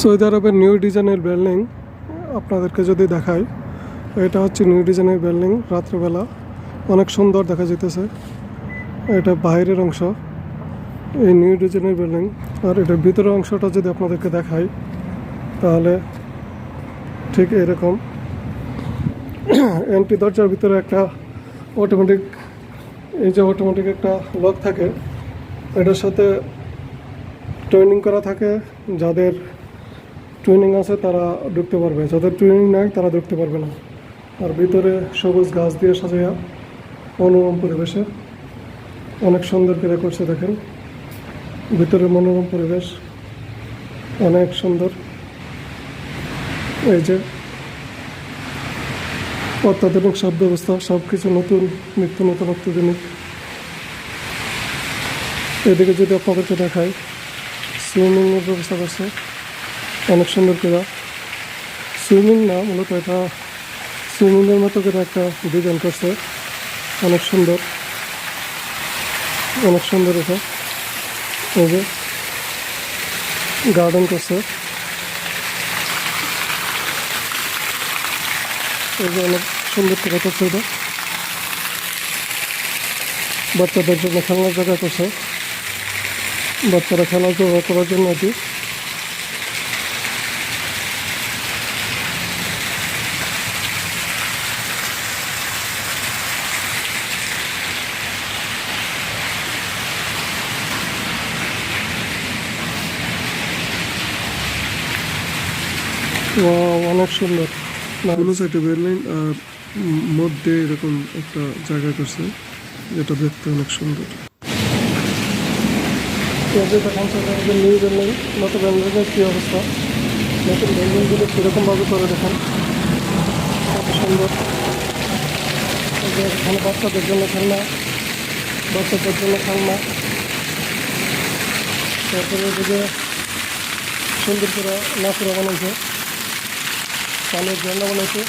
Saudi আরবের new ডিজাইনের building আপনাদেরকে যদি দেখাই, এটা হচ্ছে নিউ ডিজাইনের বিল্ডিং রাত্রেবেলা। অনেক সুন্দর দেখা যেতেছে এটা বাইরের অংশ, এই নিউ ডিজাইনের বিল্ডিং। আর এটার ভিতরের অংশটা যদি আপনাদেরকে দেখাই, তাহলে ঠিক এরকম। এন্ট্রি দরজার ভিতরে একটা অটোমেটিক এই যে অটোমেটিক একটা লক থাকে, এটার সাথে ট্রেনিং করা থাকে যাদের ট্রেনিং আছে, তারা ঢুকতে পারবে। যাদের ট্রেনিং নাই, তারা ঢুকতে পারবে না। আর ভিতরে সবুজ গাছ দিয়ে সাজাইয়া মনোরম পরিবেশে অনেক সুন্দর করে করছে, দেখেন। ভিতরে মনোরম পরিবেশ, অনেক সুন্দর। এই যে অত্যাধুনিক সব ব্যবস্থা সব কিছু নতুন, নিত্য নতুন, অত্যাধুনিক। এদিকে যদি আপনাদেরকে দেখায় সুইমিংয়ের ব্যবস্থা করছে। অনেক সুন্দর করে। সুইমিং না, মূলত এটা সুইমিংয়ের মতো করে একটা ডিজাইন করছে। অনেক সুন্দর। অনেক সুন্দর এটা। এই যে গার্ডেন করছে। এই যে অনেক সুন্দর করে করছে এটা। বাচ্চাদের জন্য খেলার জায়গা করছে। বাচ্চারা খেলাধুলা করার জন্য এটি। অনেক সুন্দর কোনো সাইডে বেরলাইন আর মধ্যে এরকম একটা জায়গা করছে যেটা দেখতে অনেক সুন্দর। নিউ বিল্ডিং নতুন বিল্ডিংয়ের কী অবস্থা? নতুন বিল্ডিংগুলো কীরকমভাবে করে দেখেন কত সুন্দর। এখানে বাচ্চাদের জন্য খেলনা বাচ্চাদের জন্য খেলনা। তারপরে এদিকে সুন্দর করে নাচুরা বানাইছে। পানির ঝর্ণা বানাইছে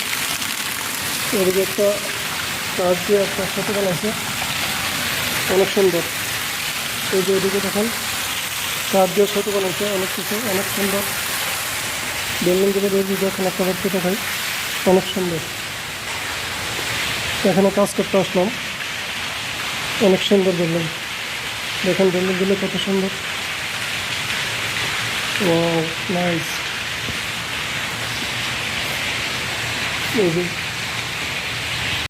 এদিকে একটা কাঠ দিয়ে একটা সেতু বানাইছে অনেক সুন্দর। এই যে এদিকে দেখেন, কাঠ দিয়ে সেতু বানাইছে, অনেক কিছু, অনেক সুন্দর। বিল্ডিংগুলো যদি দেখেন একটা দেখতে দেখাই, অনেক সুন্দর। এখানে কাজ করতে আসলাম। অনেক সুন্দর বিল্ডিং। দেখেন বিল্ডিংগুলো কত সুন্দর। Oh nice. এই যে